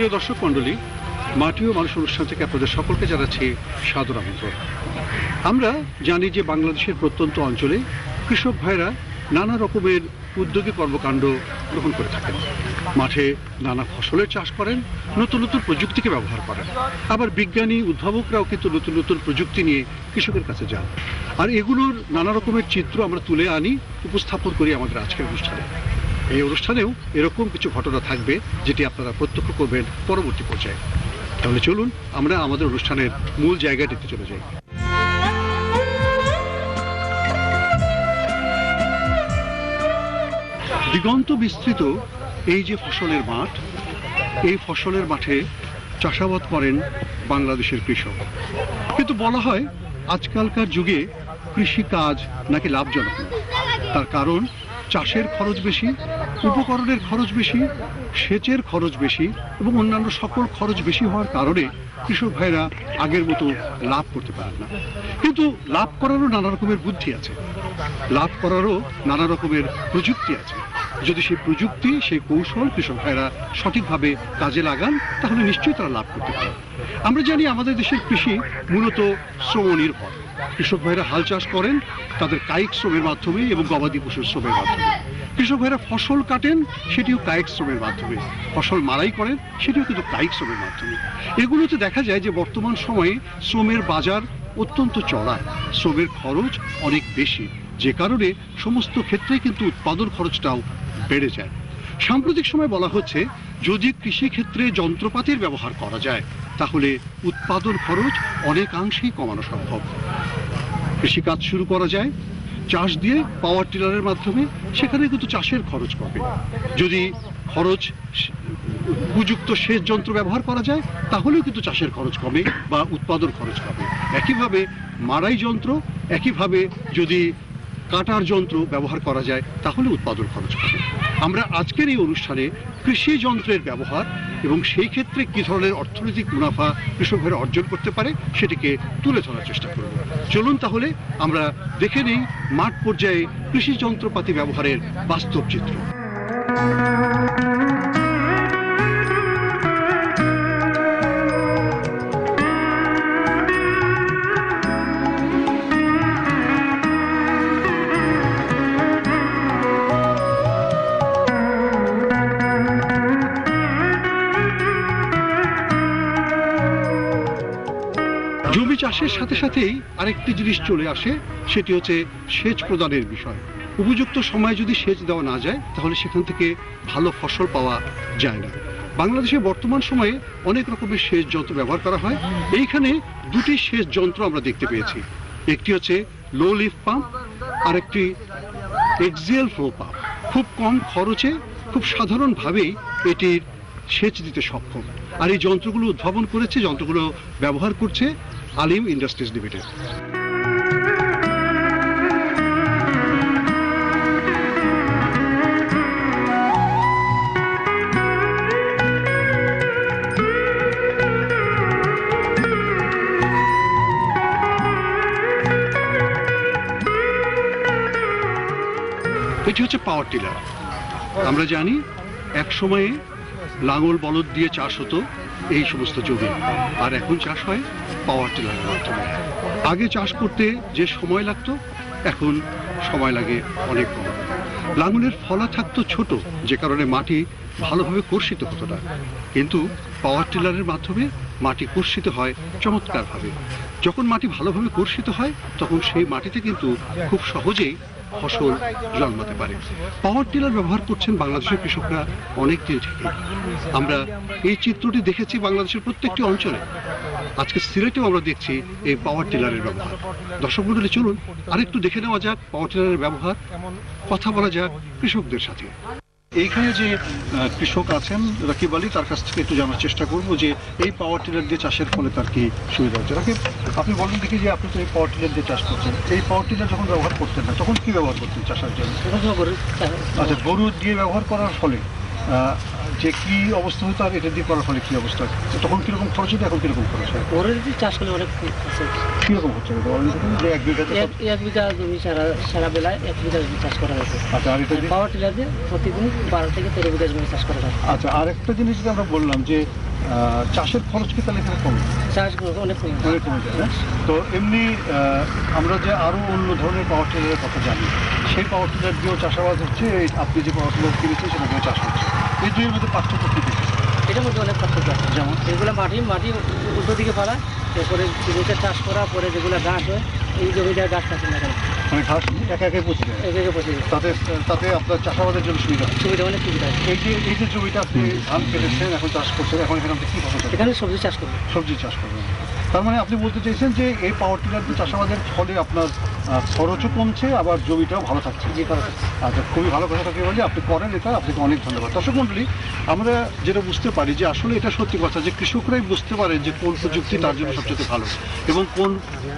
সুপ্রিয় দর্শক মণ্ডলী, মাটি ও মানুষ অনুষ্ঠান থেকে আপনাদের সকলকে জানাচ্ছি সাদর আমন্ত্রণ। আমরা জানি যে বাংলাদেশের প্রত্যন্ত অঞ্চলে কৃষক ভাইরা নানা রকমের উদ্যোগী কর্মকাণ্ড গ্রহণ করে থাকেন। মাঠে নানা ফসলের চাষ করেন, নতুন নতুন প্রযুক্তিকে ব্যবহার করেন। আবার বিজ্ঞানী, উদ্ভাবকরাও কিন্তু নতুন নতুন প্রযুক্তি নিয়ে কৃষকের কাছে যান। আর এগুলোর নানা রকমের চিত্র আমরা তুলে আনি, উপস্থাপন করি আমাদের আজকের অনুষ্ঠানে। এই অনুষ্ঠানেও এরকম কিছু ঘটনা থাকবে যেটি আপনারা প্রত্যক্ষ করবেন পরবর্তী পর্যায়ে। তাহলে চলুন, আমরা আমাদের অনুষ্ঠানের মূল জায়গাটিতে চলে যাই। দিগন্ত বিস্তৃত এই যে ফসলের মাঠ, এই ফসলের মাঠে চাষাবাদ করেন বাংলাদেশের কৃষক। কিন্তু বলা হয়, আজকালকার যুগে কৃষি কাজ নাকি লাভজনক তার কারণ, চাষের খরচ বেশি উপকরণের খরচ বেশি, সেচের খরচ বেশি এবং অন্যান্য সকল খরচ বেশি হওয়ার কারণে কৃষক ভাইরা আগের মতো লাভ করতে পারেন না। কিন্তু লাভ করারও নানা রকমের বুদ্ধি আছে। লাভ করারও নানা রকমের প্রযুক্তি আছে। যদি সেই প্রযুক্তি, সেই কৌশল কৃষক ভাইরা সঠিকভাবে কাজে লাগান, তাহলে নিশ্চয়ই তারা লাভ করতে পারে আমরা জানি আমাদের দেশের কৃষি মূলত শ্রম নির্ভর কৃষক ভাইরা হাল চাষ করেন, তাদের কায়িক শ্রমের মাধ্যমে এবং গবাদি পশুর শ্রমের মাধ্যমে। কৃষক ভাইরা ফসল কাটেন, সেটিও কায়িক শ্রমের মাধ্যমে। ফসল মারাই করেন, সেটিও কিন্তু কায়িক শ্রমের মাধ্যমে। এগুলোতে দেখা যায় যে বর্তমান সময়ে শ্রমের বাজার অত্যন্ত চড়া। শ্রমের খরচ অনেক বেশি। যে কারণে সমস্ত ক্ষেত্রে কিন্তু উৎপাদন খরচটাও বেড়ে যায়। সাম্প্রতিক সময় বলা হচ্ছে, যদি কৃষি ক্ষেত্রে যন্ত্রপাতির ব্যবহার করা যায়, তাহলে উৎপাদন খরচ অনেকাংশেই কমানো সম্ভব। কৃষিকাজ শুরু করা যায় চাষ দিয়ে পাওয়ার টিলারের মাধ্যমে সেখানে কিন্তু চাষের খরচ পাবে যদি খরচ উপযুক্ত সেচ যন্ত্র ব্যবহার করা যায়, তাহলেও কিন্তু চাষের খরচ কমে বা উৎপাদন খরচ কমে। একইভাবে মারাই যন্ত্র, একইভাবে যদি কাটার যন্ত্র ব্যবহার করা যায়, তাহলে উৎপাদন খরচ কমে। আমরা আজকের এই অনুষ্ঠানে কৃষি যন্ত্রের ব্যবহার এবং সেই ক্ষেত্রে কি ধরনের অর্থনৈতিক মুনাফা কৃষকেরা অর্জন করতে পারে সেটিকে তুলে ধরার চেষ্টা করব। চলুন তাহলে আমরা দেখে নেই মাঠ পর্যায়ে কৃষি যন্ত্রপাতি ব্যবহারের বাস্তব চিত্র। চাষের সাথে সাথেই আরেকটি জিনিস চলে আসে, সেটি হচ্ছে সেচ প্রদানের বিষয়। উপযুক্ত সময়ে যদি সেচ দেওয়া না যায়, তাহলে সেখান থেকে ভালো ফসল পাওয়া যায় না। বাংলাদেশে বর্তমান সময়ে অনেক রকমের সেচ যন্ত্র ব্যবহার করা হয়। এইখানে দুটি সেচ যন্ত্র আমরা দেখতে পেয়েছি। একটি হচ্ছে লো লিফ পাম্প আর একটি এক্সিয়াল ফ্লো পাম্প। খুব কম খরচে, খুব সাধারণভাবেই এটির সেচ দিতে সক্ষম। আর এই যন্ত্রগুলো উদ্ভাবন করেছে, যন্ত্রগুলো ব্যবহার করছে আলিম ইন্ডাস্ট্রিজ লিমিটেড। এটি হচ্ছে পাওয়ার টিলার আমরা জানি এক সময়ে লাঙল বলদ দিয়ে চাষ হতো। এই সমস্ত জমি। আর এখন চাষ হয় পাওয়ার টিলারের মাধ্যমে। আগে চাষ করতে যে সময় লাগতো, এখন সময় লাগে অনেক কম। লাঙলের ফলা থাকতো ছোট, যে কারণে মাটি ভালোভাবে কর্ষিত হতো না। কিন্তু পাওয়ার টিলারের মাধ্যমে মাটি কর্ষিত হয় চমৎকারভাবে। যখন মাটি ভালোভাবে কর্ষিত হয়, তখন সেই মাটিতে কিন্তু খুব সহজেই ফসল জন্মাতে পারে। পাওয়ার টিলার ব্যবহার করছেন বাংলাদেশের কৃষকরা অনেক দিন থেকে। আমরা এই চিত্রটি দেখেছি বাংলাদেশের প্রত্যেকটি অঞ্চলে। আজকে সিলেটেও আমরা দেখছি এই পাওয়ার টিলারের ব্যবহার। দর্শক মন্ডলী, চলুন আরেকটু দেখে নেওয়া যাক পাওয়ার টিলারের ব্যবহার। কথা বলা যাক কৃষকদের সাথে। এইখানে যে কৃষক আছেন রাকিব আলী তার কাছ থেকে একটু জানার চেষ্টা করব যে এই পাওয়ার টিলার দিয়ে চাষের ফলে তার কি সুবিধা হচ্ছে? রাকিব আপনি বলেন দেখি যে আপনি তো এই পাওয়ার টিলার দিয়ে চাষ করছেন। এই পাওয়ার টিলার যখন ব্যবহার করতেন না তখন কি ব্যবহার করতেন চাষের জন্য? আচ্ছা গরু দিয়ে ব্যবহার করার ফলে যে কি অবস্থা হতো আর এটা দিয়ে করার ফলে কি অবস্থা তো তখন কীরকম খরচ হতো এখন কীরকম খরচ হয়? ওরে যদি চাষ করলে অনেক কীরকম হচ্ছে যে এক বিঘা এক বিঘা জমি সারা সারা বেলায় এক বিঘা জমি চাষ করা হয়েছে। আচ্ছা আর এটা পাওয়ার টিলার দিয়ে প্রতিদিন বারো থেকে তেরো বিঘা জমি চাষ করা হয়। আচ্ছা আর একটা জিনিস যেটা আমরা বললাম যে চাষের খরচ কি তাহলে এখানে কম? চাষ অনেক কমে। কমে যায় তো এমনি আমরা যে আরও অন্য ধরনের পাওয়ার টিলারের কথা জানি সেই পাওয়ার টিলার দিয়েও চাষাবাদ হচ্ছে। এই আপনি যে পাওয়ার টিলার কিনেছেন সেটা দিয়ে চাষ হচ্ছে। এই দুইয়ের মধ্যে পার্থক্য কি এটার মধ্যে অনেক পার্থক্য আছে। যেমন? যেগুলো মাটি মাটি উল্টো দিকে ফেলা এরপরে জমিতে চাষ করা পরে যেগুলো ঘাস হয় এই জমিটা ঘাস কাটে না কেন? মানে ঘাস একা একাই পচে যায়। এক একে পচে যায়। তাতে তাতে আপনার চাষাবাদের জন্য সুবিধা। সুবিধা অনেক সুবিধা এই যে এই যে জমিটা আপনি ধান কেটেছেন এখন চাষ করছেন এখন এখানে আপনি কি ফসল এখানে সবজি চাষ করবে। সবজি চাষ করবেন। তার মানে আপনি বলতে চাইছেন যে এই পাওয়ার টিলার দিয়ে চাষাবাদের ফলে আপনার খরচও কমছে আবার জমিটাও ভালো থাকছে। হচ্ছে আচ্ছা খুবই ভালো কথা থাকে বলি আপনি করেন এটা আপনাকে অনেক ধন্যবাদ। দর্শক মন্ডলী আমরা যেটা বুঝতে পারি যে আসলে এটা সত্যি কথা যে কৃষকরাই বুঝতে পারে যে কোন প্রযুক্তি তার জন্য সবচেয়ে ভালো এবং কোন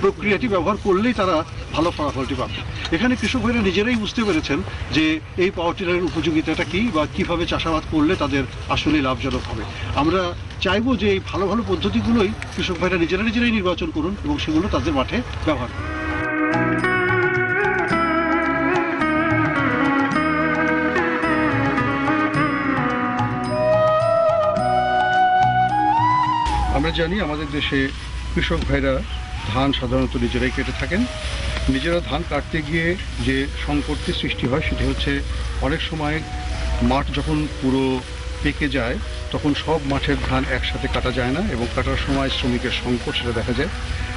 প্রক্রিয়াটি ব্যবহার করলেই তারা ভালো ফলাফলটি পাবে। এখানে কৃষক ভাইরা নিজেরাই বুঝতে পেরেছেন যে এই পাওয়ার টিলারের উপযোগিতাটা কী বা কীভাবে চাষাবাদ করলে তাদের আসলে লাভজনক হবে। আমরা চাইব যে এই ভালো ভালো পদ্ধতিগুলোই কৃষক ভাইরা নিজেরা নিজেরাই নির্বাচন করুন এবং সেগুলো তাদের মাঠে ব্যবহার করুন। আমরা জানি আমাদের দেশে কৃষক ভাইরা ধান সাধারণত নিজেরাই কেটে থাকেন। নিজেরা ধান কাটতে গিয়ে যে সংকটটি সৃষ্টি হয় সেটি হচ্ছে অনেক সময় মাঠ যখন পুরো পেকে যায় তখন সব মাঠের ধান একসাথে কাটা যায় না এবং কাটার সময় শ্রমিকের সংকট সেটা দেখা যায়।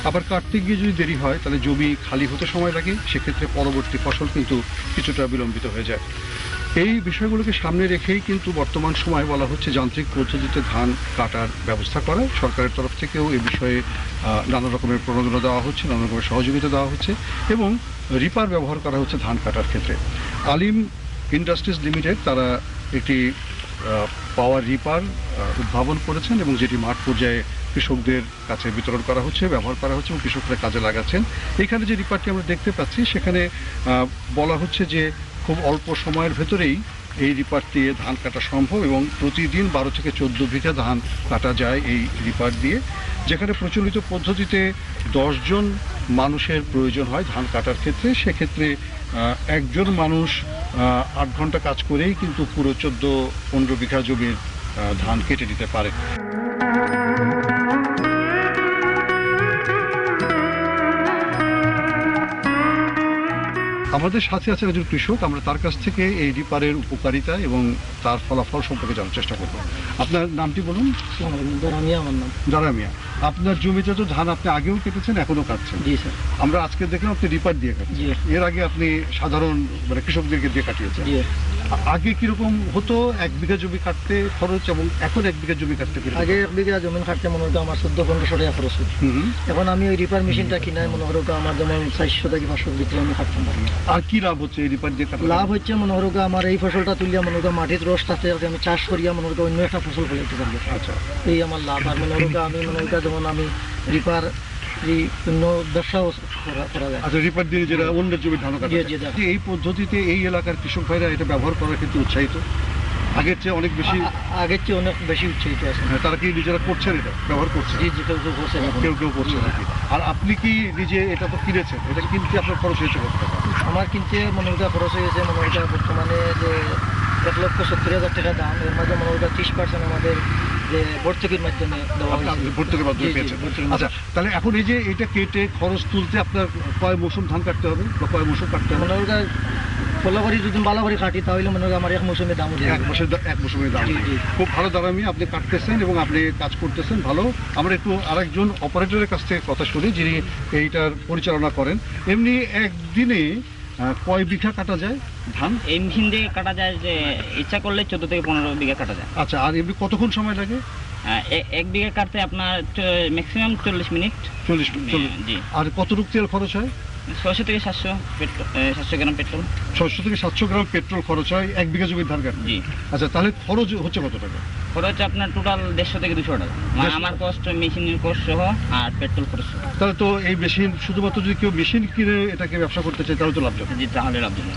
আবার কাটতে গিয়ে যদি দেরি হয়, তাহলে জমি খালি হতে সময় লাগে, সেক্ষেত্রে পরবর্তী ফসল কিন্তু কিছুটা বিলম্বিত হয়ে যায়। এই বিষয়গুলোকে সামনে রেখেই কিন্তু বর্তমান সময়ে বলা হচ্ছে যান্ত্রিক পদ্ধতিতে ধান কাটার ব্যবস্থা করা। সরকারের তরফ থেকেও এ বিষয়ে নানা রকমের প্রণোদনা দেওয়া হচ্ছে, নানা রকমের সহযোগিতা দেওয়া হচ্ছে এবং রিপার ব্যবহার করা হচ্ছে ধান কাটার ক্ষেত্রে। আলিম ইন্ডাস্ট্রিজ লিমিটেড, তারা একটি পাওয়ার রিপার উদ্ভাবন করেছেন এবং যেটি মাঠ পর্যায়ে কৃষকদের কাছে বিতরণ করা হচ্ছে, ব্যবহার করা হচ্ছে এবং কৃষকরা কাজে লাগাচ্ছেন। এখানে যে রিপারটি আমরা দেখতে পাচ্ছি, সেখানে বলা হচ্ছে যে খুব অল্প সময়ের ভেতরেই এই রিপার দিয়ে ধান কাটা সম্ভব এবং প্রতিদিন বারো থেকে চোদ্দ বিঘা ধান কাটা যায় এই রিপার দিয়ে, যেখানে প্রচলিত পদ্ধতিতে দশজন মানুষের প্রয়োজন হয় ধান কাটার ক্ষেত্রে। সেক্ষেত্রে একজন মানুষ আট ঘণ্টা কাজ করেই কিন্তু পুরো চোদ্দ পনেরো বিঘা জমির ধান কেটে দিতে পারে। আমাদের সাথে আছে একজন কৃষক আমরা তার কাছ থেকে এই রিপারের উপকারিতা এবং তার ফলাফল সম্পর্কে জানার চেষ্টা করব। আপনার নামটি বলুন। আমি আমার নাম। জারা মিয়া আপনার জমিতে তো ধান আপনি আগেও কেটেছেন এখনও কাটছেন। জি স্যার। আমরা আজকে দেখলাম আপনি রিপার দিয়ে কাটছেন এর আগে আপনি সাধারণ মানে কৃষকদেরকে দিয়ে কাটিয়েছেন। আগে কীরকম হতো এক বিঘা জমি কাটতে খরচ এবং এখন এক বিঘা জমি কাটতে আগে এক বিঘা জমিন কাটতে মনে হতো আমার চোদ্দ পনেরোশো টাকা খরচ হতো। এখন আমি ওই রিপার মেশিনটা কিনাই মনে করো আমার যেমন চারশো থেকে পাঁচশো ভিতরে আমি কাটতাম পারি। আর কি লাভ হচ্ছে এই রিপার দিয়ে কাটা লাভ হচ্ছে মনে করো আমার এই ফসলটা তুলিয়া মনে করো মাটির রস রসটাতে আমি চাষ করিয়া মনে করো অন্য একটা ফসল ফলাইতে পারব। আচ্ছা। এই আমার লাভ। আর মনে করো আমি মনে করো যেমন আমি রিপার এই অন্য ব্যবসাও করা- যায়। আচ্ছা রিপার দিয়ে যেটা অন্যের জমি ধান কাটা এই পদ্ধতিতে এই এলাকার কৃষক ভাইরা এটা ব্যবহার করার ক্ষেত্রে উৎসাহিত? আগের চেয়ে অনেক বেশি আগের চেয়ে অনেক বেশি উচ্চারিত আছে। হ্যাঁ, তারা কি নিজেরা করছেন এটা? ব্যবহার করছেন? জি কেউ কেউ করছে না কেউ কেউ করছেন আর আর আপনি কি নিজে এটা তো কিনেছেন? এটা কিনতে আপনার খরচ হয়েছে কত টাকা? আমার কিনতে মনোরীতা খরচ হয়েছে মনোরীতা বর্তমানে যে এক লক্ষ সত্তর হাজার টাকা দাম। এর মাঝে মনোরীতা ত্রিশ পার্সেন্ট আমাদের যে ভর্তুকির মাধ্যমে দেওয়া হয়েছে। ভর্তুকির মাধ্যমে পেয়েছেন। আচ্ছা তাহলে এখন এই যে এটা কেটে খরচ তুলতে আপনার কয় মৌসুম ধান কাটতে হবে বা কয় মৌসুম কাটতে হবে? মনোরীতা ফলাবাড়ি যদি বালাবাড়ি কাটি তাহলে মনে হয় আমার এক মৌসুমে দাম এক। মাসের এক মৌসুমের দাম। খুব ভালো দাঁড়ামি আপনি কাটতেছেন এবং আপনি কাজ করতেছেন ভালো। আমরা একটু আরেকজন অপারেটরের কাছ থেকে কথা শুনি যিনি এইটার পরিচালনা করেন। এমনি একদিনে কয় বিঘা কাটা যায়? ধান? এই মেশিন দিয়ে কাটা যায় যে ইচ্ছা করলে চোদ্দ থেকে পনেরো বিঘা কাটা যায়। আচ্ছা আর এমনি কতক্ষণ সময় লাগে? এক বিঘা কাটতে আপনার ম্যাক্সিমাম চল্লিশ মিনিট। চল্লিশ চল্লিশ জি। আর কতটুক তেল খরচ হয়? ছশো থেকে সাতশো পেট্রোল সাতশো গ্রাম পেট্রোল। ছশো থেকে সাতশো গ্রাম পেট্রোল খরচ হয় এক বিঘা জমির ধান কাটতে। জি। আচ্ছা তাহলে খরচ হচ্ছে কত টাকা? খরচ আপনার টোটাল দেড়শো থেকে দুশো টাকা। মানে আমার কষ্ট মেশিনের কষ্ট সহ আর পেট্রোল খরচ সহ। তাহলে তো এই মেশিন শুধুমাত্র যদি কেউ মেশিন কিনে এটাকে ব্যবসা করতে চায় তাহলে তো লাভজনক জি তাহলে লাভজনক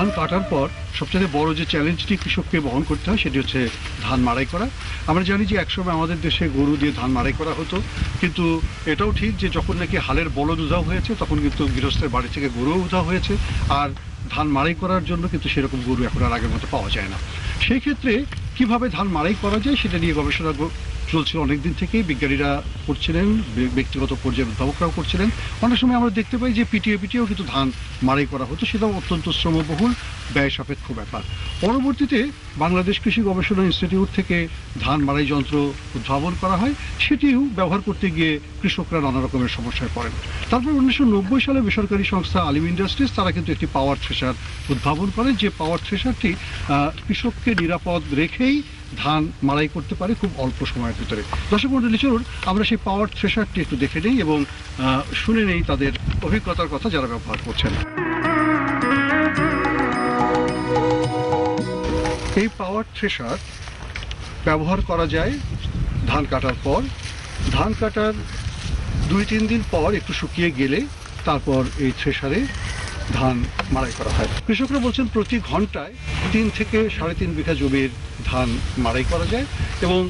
ধান কাটার পর সবচেয়ে বড় যে চ্যালেঞ্জটি কৃষককে বহন করতে হয়, সেটি হচ্ছে ধান মাড়াই করা। আমরা জানি যে একসময় আমাদের দেশে গরু দিয়ে ধান মাড়াই করা হতো, কিন্তু এটাও ঠিক যে যখন নাকি হালের বলদ উধাও হয়েছে, তখন কিন্তু গৃহস্থের বাড়ি থেকে গরুও উধাও হয়েছে, আর ধান মাড়াই করার জন্য কিন্তু সেরকম গরু এখন আর আগের মতো পাওয়া যায় না। সেই ক্ষেত্রে কীভাবে ধান মাড়াই করা যায়, সেটা নিয়ে গবেষণা চলছিল অনেকদিন থেকেই। বিজ্ঞানীরা করছিলেন ব্যক্তিগত পর্যায়ের উদ্ভাবকরাও করছিলেন। অনেক সময় আমরা দেখতে পাই যে পিটিয়ে পিটিয়েও কিন্তু ধান মারাই করা হতো, সেটাও অত্যন্ত শ্রমবহুল। ব্যয় সাপেক্ষ ব্যাপার। পরবর্তীতে বাংলাদেশ কৃষি গবেষণা ইনস্টিটিউট থেকে ধান মাড়াই যন্ত্র উদ্ভাবন করা হয়, সেটিও ব্যবহার করতে গিয়ে কৃষকরা নানা রকমের সমস্যায় পড়েন। তারপর উনিশশো নব্বই সালে বেসরকারি সংস্থা আলিম ইন্ডাস্ট্রিজ, তারা কিন্তু একটি পাওয়ার থ্রেশার উদ্ভাবন করে, যে পাওয়ার থ্রেশারটি কৃষককে নিরাপদ রেখেই ধান মাড়াই করতে পারে খুব অল্প সময়ের ভিতরে। দর্শক মন্ডলী, চলুন আমরা সেই পাওয়ার থ্রেশারটি একটু দেখে নেই এবং শুনে নেই তাদের অভিজ্ঞতার কথা যারা ব্যবহার করছেন। এই পাওয়ার থ্রেশার ব্যবহার করা যায় ধান কাটার পর। ধান কাটার দুই, তিন দিন পর একটু শুকিয়ে গেলে তারপর এই থ্রেশারে ধান মাড়াই করা হয়। কৃষকরা বলছেন প্রতি ঘন্টায় তিন থেকে সাড়ে তিন বিঘা জমির ধান মাড়াই করা যায় এবং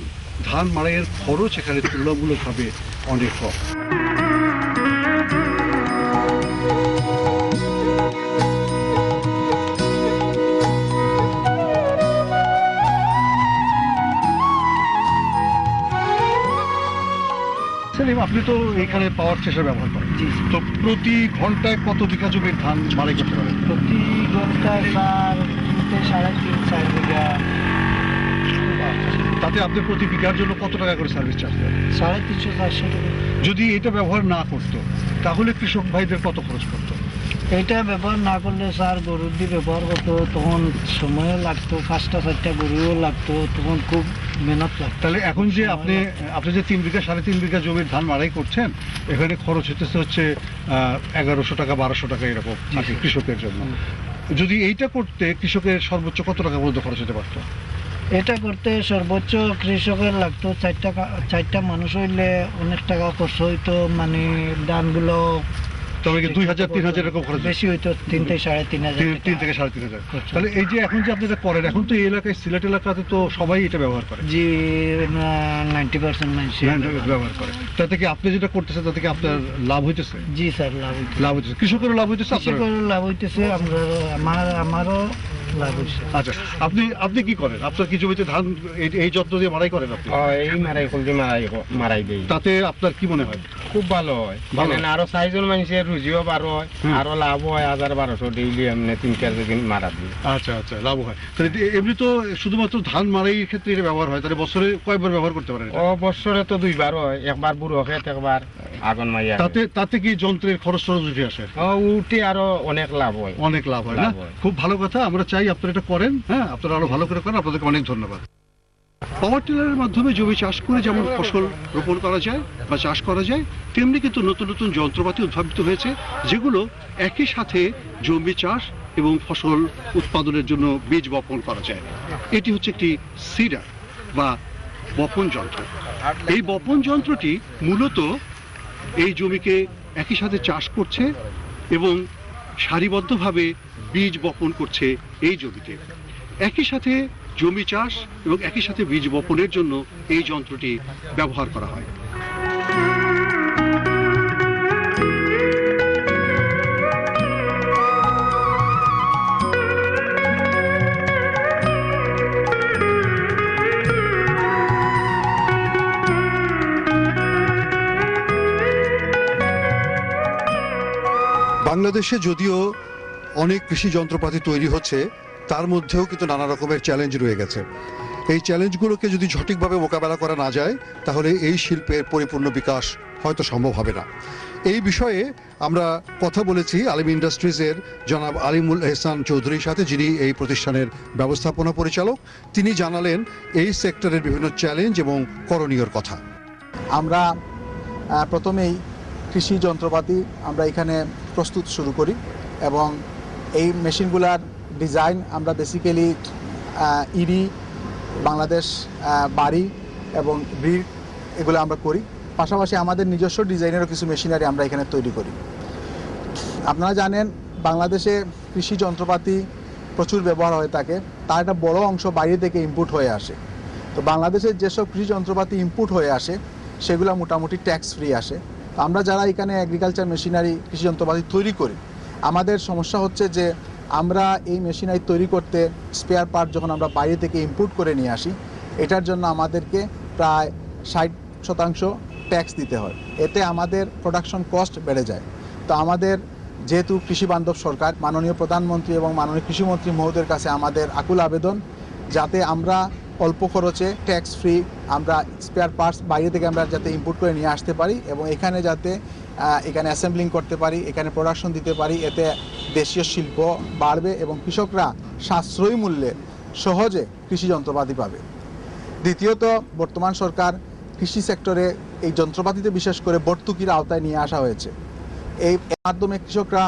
ধান মাড়াইয়ের খরচ এখানে তুলনামূলকভাবে অনেক কম। সেলিম আপনি তো এখানে পাওয়ার থ্রেশার ব্যবহার করেন। তো প্রতি ঘন্টায় কত বিঘা জমির ধান মাড়াই করতে পারেন? প্রতি ঘন্টায় স্যার তিনটে সাড়ে তিন চার বিঘা। তাতে আপনি প্রতি বিঘার জন্য কত টাকা করে সার্ভিস চার্জ দেন? সাড়ে তিনশো চারশো টাকা। যদি এটা ব্যবহার না করতো তাহলে কৃষক ভাইদের কত খরচ করতো? এটা ব্যবহার না করলে স্যার গরুর দিয়ে ব্যবহার করতো তখন সময়ও লাগতো পাঁচটা চারটা গরুও লাগতো তখন খুব মেহনত তাহলে এখন যে আপনি আপনি যে তিন বিঘা সাড়ে তিন বিঘা জমির ধান মাড়াই করছেন এখানে খরচ হতেছে হচ্ছে এগারোশো টাকা বারোশো টাকা এরকম কৃষকের জন্য। যদি এইটা করতে কৃষকের সর্বোচ্চ কত টাকা পর্যন্ত খরচ হতে পারতো? এটা করতে সর্বোচ্চ কৃষকের লাগতো চারটা চারটা মানুষ হইলে অনেক টাকা খরচ হইতো মানে ধানগুলো তবে কি দুই হাজার তিন হাজার এরকম খরচ বেশি হইতো তিন থেকে সাড়ে তিন হাজার তিন- থেকে সাড়ে তিন হাজার। তাহলে এই যে এখন যে আপনি এটা করেন এখন তো এই এলাকায় সিলেট এলাকাতে তো সবাই এটা ব্যবহার করে। জি নাইনটি পার্সেন্ট মানুষ ব্যবহার করে। তাতে কি আপনি যেটা করতেছেন তাতে কি আপনার লাভ হইতেছে? জি স্যার লাভ হইতেছে। লাভ হইতেছে। কৃষকেরও লাভ হইতেছে আপনারও? কৃষকের লাভ হইতেছে আমরা আমার আমারও আচ্ছা আপনি আপনি কি করেন? আপনার কি জমিতে ধান এই- এই যত্ন দিয়ে মারাই করেন আপনি? ও, এই মারাই করতে মারাই মারাই দেই। তাতে আপনার কি মনে হয়? খুব ভালো হয়। ভালো। মানে আরও চারিজন মানুষের রুজিও বারো হয় হুম। আরও লাভ হয় হাজার বারোশো ডেইলি এমনি তিন চার দিন মারা দিই। আচ্ছা আচ্ছা লাভ হয়। তাহলে এ- এমনি তো শুধুমাত্র ধান মারাইয়ের ক্ষেত্রে এটা ব্যবহার হয় তাহলে বছরে কয়বার ব্যবহার করতে পারেন? ও বছরে তো দুইবার হয় একবার বুড়ো খেত একবার আগুন মাইয়া তাতে তাতে কি যন্ত্রের খরচ খরচ উঠে আসে? উঠে আরও অনেক লাভ হয়। অনেক লাভ হয় না? খুব ভালো কথা আমরা চাই আপনারা এটা করেন হ্যাঁ? আপনারা আরও ভালো করে করেন আপনাদেরকে অনেক ধন্যবাদ। পাওয়ার টিলারের মাধ্যমে জমি চাষ করে যেমন ফসল রোপণ করা যায় বা চাষ করা যায় তেমনি কিন্তু নতুন নতুন যন্ত্রপাতি উদ্ভাবিত হয়েছে যেগুলো একই সাথে জমি চাষ এবং ফসল উৎপাদনের জন্য বীজ বপন করা যায়। এটি হচ্ছে একটি সিডার বা বপন যন্ত্র। এই বপন যন্ত্রটি মূলত এই জমিকে একই সাথে চাষ করছে এবং সারিবদ্ধভাবে বীজ বপন করছে এই জমিতে। একই সাথে জমি চাষ এবং একই সাথে বীজ বপনের জন্য এই যন্ত্রটি ব্যবহার করা হয়। বাংলাদেশে যদিও অনেক কৃষি যন্ত্রপাতি তৈরি হচ্ছে, তার মধ্যেও কিন্তু নানা রকমের চ্যালেঞ্জ রয়ে গেছে। এই চ্যালেঞ্জগুলোকে যদি সঠিকভাবে মোকাবেলা করা না যায়, তাহলে এই শিল্পের পরিপূর্ণ বিকাশ হয়তো সম্ভব হবে না। এই বিষয়ে আমরা কথা বলেছি আলিম ইন্ডাস্ট্রিজের জনাব আলিমুল এহসান চৌধুরীর সাথে, যিনি এই প্রতিষ্ঠানের ব্যবস্থাপনা পরিচালক। তিনি জানালেন, এই সেক্টরের বিভিন্ন চ্যালেঞ্জ এবং করণীয়র কথা। আমরা প্রথমেই কৃষি যন্ত্রপাতি আমরা এখানে প্রস্তুত শুরু করি এবং এই মেশিনগুলার ডিজাইন আমরা বেসিক্যালি ইডি, বাংলাদেশ বাড়ি এবং ব্রিড এগুলো আমরা করি। পাশাপাশি আমাদের নিজস্ব ডিজাইনেরও কিছু মেশিনারি আমরা এখানে তৈরি করি। আপনারা জানেন, বাংলাদেশে কৃষি যন্ত্রপাতি প্রচুর ব্যবহার হয়ে থাকে তার একটা বড় অংশ বাইরে থেকে ইনপুট হয়ে আসে। তো বাংলাদেশের যেসব কৃষি যন্ত্রপাতি ইনপুট হয়ে আসে, সেগুলো মোটামুটি ট্যাক্স ফ্রি আসে। আমরা যারা এখানে এগ্রিকালচার মেশিনারি কৃষি যন্ত্রপাতি তৈরি করি, আমাদের সমস্যা হচ্ছে যে আমরা এই মেশিনারি তৈরি করতে স্পেয়ার পার্ট যখন আমরা বাইরে থেকে ইনপুট করে নিয়ে আসি, এটার জন্য আমাদেরকে প্রায় ষাট শতাংশ ট্যাক্স দিতে হয়। এতে আমাদের প্রোডাকশন কস্ট বেড়ে যায়। তো আমাদের যেহেতু কৃষি বান্ধব সরকার, মাননীয় প্রধানমন্ত্রী এবং মাননীয় কৃষিমন্ত্রী মহোদয়ের কাছে আমাদের আকুল আবেদন, যাতে আমরা অল্প খরচে ট্যাক্স ফ্রি আমরা স্পেয়ার পার্টস বাইরে থেকে আমরা যাতে ইম্পোর্ট করে নিয়ে আসতে পারি এবং এখানে যাতে এখানে অ্যাসেম্বলিং করতে পারি, এখানে প্রোডাকশন দিতে পারি, এতে দেশীয় শিল্প বাড়বে এবং কৃষকরা সাশ্রয়ী মূল্যে সহজে কৃষি যন্ত্রপাতি পাবে। দ্বিতীয়ত, বর্তমান সরকার কৃষি সেক্টরে এই যন্ত্রপাতিতে বিশেষ করে ভর্তুকির আওতায় নিয়ে আসা হয়েছে। এই মাধ্যমে কৃষকরা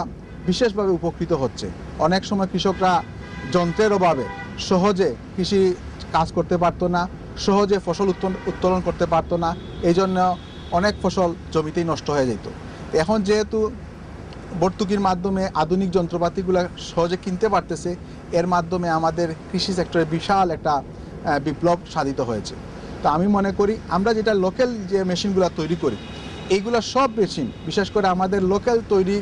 বিশেষভাবে উপকৃত হচ্ছে। অনেক সময় কৃষকরা যন্ত্রের অভাবে সহজে কৃষি কাজ করতে পারতো না, সহজে ফসল উত্তোলন করতে পারতো না এই জন্য অনেক ফসল জমিতেই নষ্ট হয়ে যেত। এখন যেহেতু ভর্তুকির মাধ্যমে আধুনিক যন্ত্রপাতিগুলো সহজে কিনতে পারতেছে, এর মাধ্যমে আমাদের কৃষি সেক্টরে বিশাল একটা বিপ্লব সাধিত হয়েছে। তো আমি মনে করি আমরা যেটা লোকাল যে মেশিনগুলো তৈরি করি, এইগুলো সব মেশিন, বিশেষ করে আমাদের লোকাল তৈরি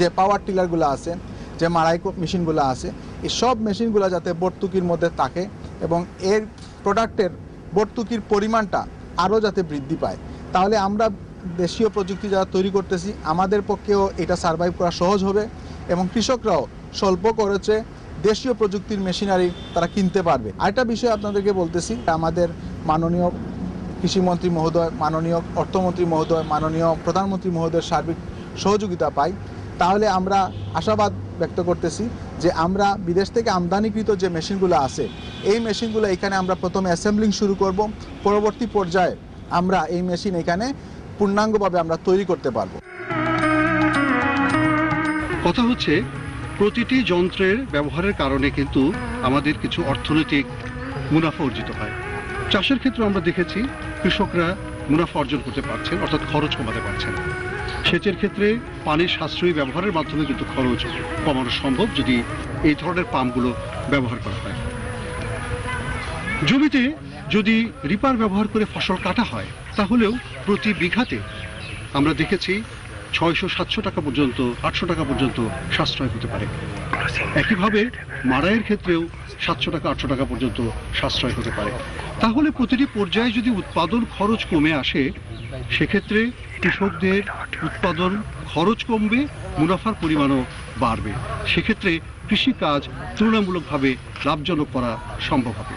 যে পাওয়ার টিলারগুলো আছে, যে মারাই মেশিনগুলো আছে এই সব মেশিনগুলো যাতে ভর্তুকির মধ্যে থাকে এবং এর প্রোডাক্টের ভর্তুকির পরিমাণটা আরও যাতে বৃদ্ধি পায়। তাহলে আমরা দেশীয় প্রযুক্তি যারা তৈরি করতেছি, আমাদের পক্ষেও এটা সার্ভাইভ করা সহজ হবে এবং কৃষকরাও স্বল্প খরচে দেশীয় প্রযুক্তির মেশিনারি তারা কিনতে পারবে। আরেকটা বিষয় আপনাদেরকে বলতেছি, আমাদের মাননীয় কৃষিমন্ত্রী মহোদয়, মাননীয় অর্থমন্ত্রী মহোদয়, মাননীয় প্রধানমন্ত্রী মহোদয়ের সার্বিক সহযোগিতা পাই তাহলে আমরা আশাবাদ ব্যক্ত করতেছি যে আমরা বিদেশ থেকে আমদানিকৃত যে মেশিনগুলো আছে, এই মেশিনগুলো এখানে আমরা প্রথমে অ্যাসেম্বলিং শুরু করব। পরবর্তী পর্যায়ে আমরা এই মেশিন এখানে পূর্ণাঙ্গভাবে আমরা তৈরি করতে পারব। কথা হচ্ছে, প্রতিটি যন্ত্রের ব্যবহারের কারণে কিন্তু আমাদের কিছু অর্থনৈতিক মুনাফা অর্জিত হয়। চাষের ক্ষেত্রে আমরা দেখেছি, কৃষকরা মুনাফা অর্জন করতে পারছেন, অর্থাৎ খরচ কমাতে পারছেন। সেচের ক্ষেত্রে পানির সাশ্রয়ী ব্যবহারের মাধ্যমে কিন্তু খরচ কমানো সম্ভব যদি এই ধরনের পাম্পগুলো ব্যবহার করা হয়। জমিতে যদি রিপার ব্যবহার করে ফসল কাটা হয়, তাহলেও প্রতি বিঘাতে আমরা দেখেছি ছয়শো সাতশো টাকা পর্যন্ত, আটশো টাকা পর্যন্ত সাশ্রয় হতে পারে। একইভাবে মাড়াইয়ের ক্ষেত্রেও সাতশো টাকা, আটশো টাকা পর্যন্ত সাশ্রয় হতে পারে। তাহলে প্রতিটি পর্যায়ে যদি উৎপাদন খরচ কমে আসে, সেক্ষেত্রে কৃষকদের উৎপাদন খরচ কমবে, মুনাফার পরিমাণও বাড়বে। সেক্ষেত্রে কৃষিকাজ তুলনামূলকভাবে লাভজনক করা সম্ভব হবে।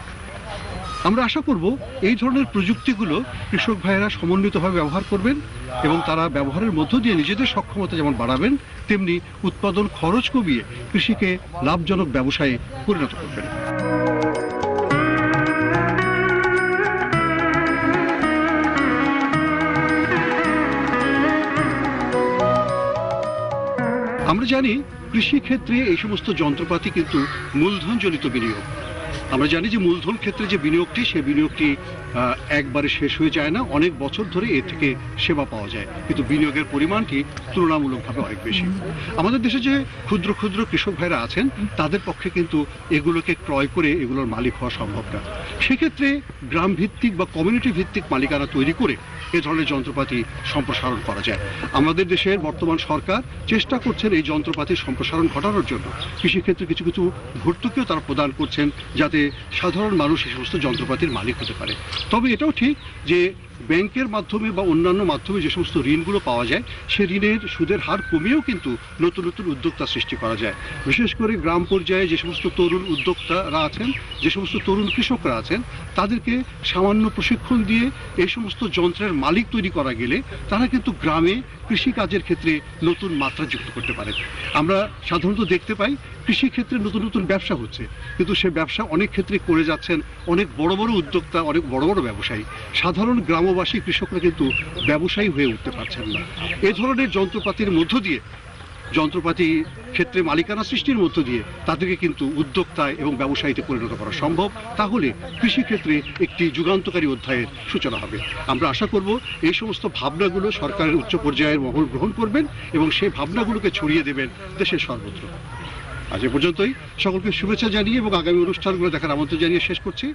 আমরা আশা করব এই ধরনের প্রযুক্তিগুলো কৃষক ভাইয়েরা সমন্বিতভাবে ব্যবহার করবেন এবং তারা ব্যবহারের মধ্য দিয়ে নিজেদের সক্ষমতা যেমন বাড়াবেন, তেমনি উৎপাদন খরচ কমিয়ে কৃষিকে লাভজনক ব্যবসায়ে পরিণত করবেন। আমরা জানি কৃষিক্ষেত্রে এই সমস্ত যন্ত্রপাতি কিন্তু মূলধন জনিত বিনিয়োগ। আমরা জানি যে মূলধন ক্ষেত্রে যে বিনিয়োগটি সে বিনিয়োগটি একবারে শেষ হয়ে যায় না, অনেক বছর ধরে এ থেকে সেবা পাওয়া যায়। কিন্তু বিনিয়োগের পরিমাণটি তুলনামূলকভাবে অনেক বেশি। আমাদের দেশে যে ক্ষুদ্র ক্ষুদ্র কৃষক ভাইরা আছেন, তাদের পক্ষে কিন্তু এগুলোকে ক্রয় করে এগুলোর মালিক হওয়া সম্ভব না। সেক্ষেত্রে গ্রাম ভিত্তিক বা কমিউনিটি ভিত্তিক মালিকানা তৈরি করে এ ধরনের যন্ত্রপাতি সম্প্রসারণ করা যায়। আমাদের দেশের বর্তমান সরকার চেষ্টা করছেন এই যন্ত্রপাতির সম্প্রসারণ ঘটানোর জন্য। কৃষিক্ষেত্রে কিছু কিছু ভর্তুকিও তারা প্রদান করছেন যাতে সাধারণ মানুষ এই সমস্ত যন্ত্রপাতির মালিক হতে পারে। তবে এটাও ঠিক যে ব্যাংকের মাধ্যমে বা অন্যান্য মাধ্যমে যে সমস্ত ঋণগুলো পাওয়া যায়, সে ঋণের সুদের হার কমিয়েও কিন্তু নতুন নতুন উদ্যোক্তা সৃষ্টি করা যায়। বিশেষ করে গ্রাম পর্যায়ে যে সমস্ত তরুণ উদ্যোক্তারা আছেন, যে সমস্ত তরুণ কৃষকরা আছেন, তাদেরকে সামান্য প্রশিক্ষণ দিয়ে এই সমস্ত যন্ত্রের মালিক তৈরি করা গেলে তারা কিন্তু গ্রামে কৃষিকাজের ক্ষেত্রে নতুন মাত্রা যুক্ত করতে পারে আমরা সাধারণত দেখতে পাই কৃষি ক্ষেত্রে নতুন নতুন ব্যবসা হচ্ছে। কিন্তু সে ব্যবসা অনেক ক্ষেত্রে করে যাচ্ছেন অনেক বড় বড় উদ্যোক্তা, অনেক বড় বড় ব্যবসায়ী। সাধারণ গ্রামবাসী কৃষকরা কিন্তু ব্যবসায়ী হয়ে উঠতে পারছেন না। এ ধরনের যন্ত্রপাতির মধ্য দিয়ে, যন্ত্রপাতি ক্ষেত্রে মালিকানা সৃষ্টির মধ্য দিয়ে তাদেরকে কিন্তু উদ্যোক্তায় এবং ব্যবসায়ীতে পরিণত করা সম্ভব। তাহলে কৃষিক্ষেত্রে একটি যুগান্তকারী অধ্যায়ের সূচনা হবে। আমরা আশা করব এই সমস্ত ভাবনাগুলো সরকারের উচ্চ পর্যায়ের মহল গ্রহণ করবেন এবং সেই ভাবনাগুলোকে ছড়িয়ে দেবেন দেশের সর্বত্র। আজ এ পর্যন্তই। সকলকে শুভেচ্ছা জানিয়ে এবং আগামী অনুষ্ঠানগুলো দেখার আমন্ত্রণ জানিয়ে শেষ করছি।